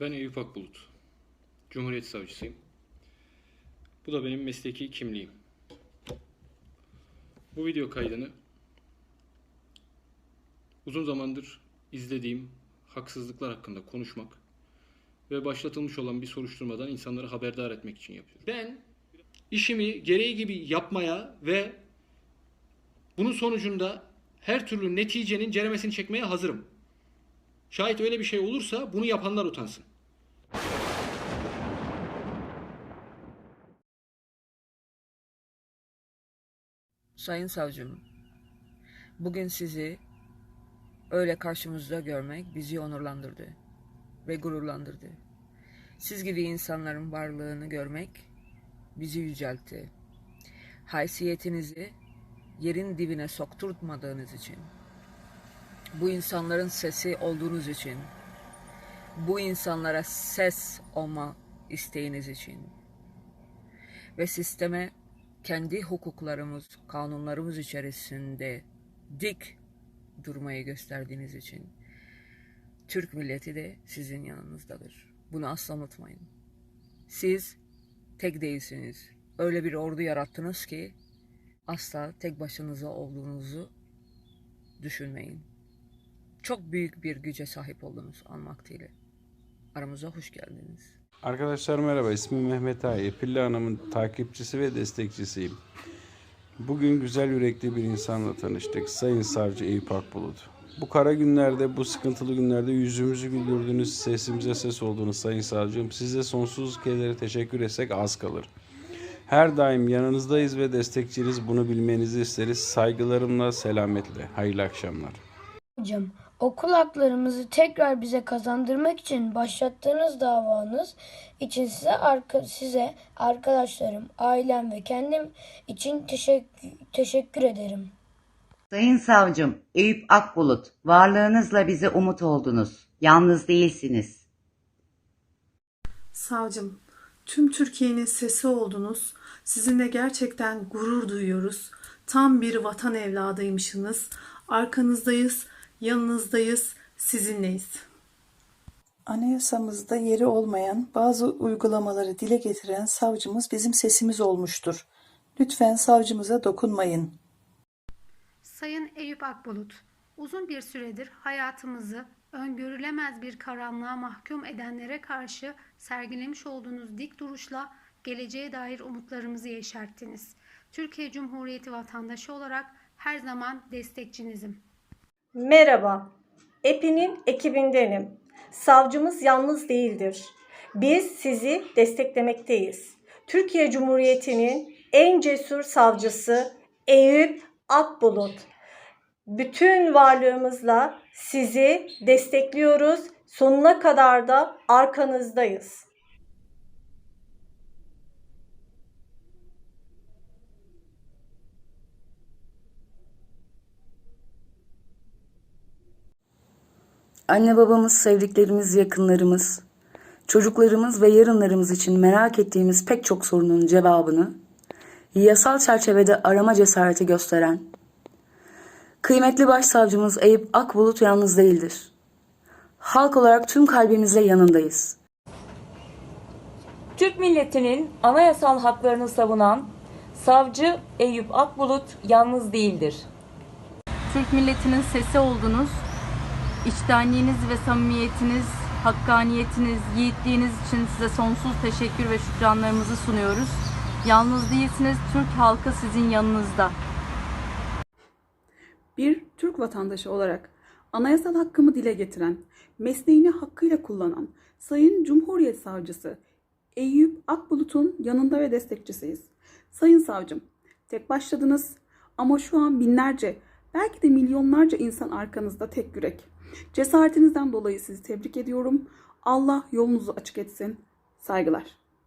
Ben Eyüp Akbulut. Cumhuriyet Savcısıyım. Bu da benim mesleki kimliğim. Bu video kaydını uzun zamandır izlediğim haksızlıklar hakkında konuşmak ve başlatılmış olan bir soruşturmadan insanları haberdar etmek için yapıyorum. Ben işimi gereği gibi yapmaya ve bunun sonucunda her türlü neticenin ceremesini çekmeye hazırım. Şayet öyle bir şey olursa bunu yapanlar utansın. Sayın savcım, bugün sizi öyle karşımızda görmek bizi onurlandırdı ve gururlandırdı. Siz gibi insanların varlığını görmek bizi yüceltti. Haysiyetinizi yerin dibine sokturtmadığınız için, bu insanların sesi olduğunuz için, bu insanlara ses olma isteğiniz için ve sisteme kendi hukuklarımız, kanunlarımız içerisinde dik durmayı gösterdiğiniz için Türk milleti de sizin yanınızdadır. Bunu asla unutmayın. Siz tek değilsiniz. Öyle bir ordu yarattınız ki asla tek başınıza olduğunuzu düşünmeyin. Çok büyük bir güce sahip oldunuz anmaktiyle. Aramıza hoş geldiniz. Arkadaşlar merhaba, ismim Mehmet Ay. Pilli Hanım'ın takipçisi ve destekçisiyim. Bugün güzel yürekli bir insanla tanıştık. Sayın Savcı Eyüp Akbulut. Bu kara günlerde, bu sıkıntılı günlerde yüzümüzü güldürdünüz, sesimize ses oldunuz Sayın Savcım. Size sonsuz kere teşekkür etsek az kalır. Her daim yanınızdayız ve destekçiniz bunu bilmenizi isteriz. Saygılarımla, selametle. Hayırlı akşamlar. Hocam, okul haklarımızı tekrar bize kazandırmak için başlattığınız davanız için size arka, size arkadaşlarım, ailem ve kendim için teşekkür, teşekkür ederim. Sayın Savcım, Eyüp Akbulut, varlığınızla bize umut oldunuz. Yalnız değilsiniz. Savcım, tüm Türkiye'nin sesi oldunuz. Sizinle gerçekten gurur duyuyoruz. Tam bir vatan evladıymışsınız. Arkanızdayız, yanınızdayız, sizinleyiz. Anayasamızda yeri olmayan bazı uygulamaları dile getiren savcımız bizim sesimiz olmuştur. Lütfen savcımıza dokunmayın. Sayın Eyüp Akbulut, uzun bir süredir hayatımızı öngörülemez bir karanlığa mahkum edenlere karşı sergilemiş olduğunuz dik duruşla geleceğe dair umutlarımızı yeşerttiniz. Türkiye Cumhuriyeti vatandaşı olarak her zaman destekçinizim. Merhaba, EPİ'nin ekibindenim. Savcımız yalnız değildir. Biz sizi desteklemekteyiz. Türkiye Cumhuriyeti'nin en cesur savcısı Eyüp Akbulut. Bütün varlığımızla sizi destekliyoruz. Sonuna kadar da arkanızdayız. Anne babamız, sevdiklerimiz, yakınlarımız, çocuklarımız ve yarınlarımız için merak ettiğimiz pek çok sorunun cevabını yasal çerçevede arama cesareti gösteren kıymetli başsavcımız Eyüp Akbulut yalnız değildir. Halk olarak tüm kalbimizle yanındayız. Türk milletinin anayasal haklarını savunan savcı Eyüp Akbulut yalnız değildir. Türk milletinin sesi oldunuz. İçtenliğiniz ve samimiyetiniz, hakkaniyetiniz, yiğitliğiniz için size sonsuz teşekkür ve şükranlarımızı sunuyoruz. Yalnız değilsiniz, Türk halkı sizin yanınızda. Bir Türk vatandaşı olarak anayasal hakkımı dile getiren, mesleğini hakkıyla kullanan Sayın Cumhuriyet Savcısı Eyüp Akbulut'un yanında ve destekçisiyiz. Sayın Savcım, tek başladınız ama şu an binlerce, belki de milyonlarca insan arkanızda tek yürek. Cesaretinizden dolayı sizi tebrik ediyorum. Allah yolunuzu açık etsin. Saygılar.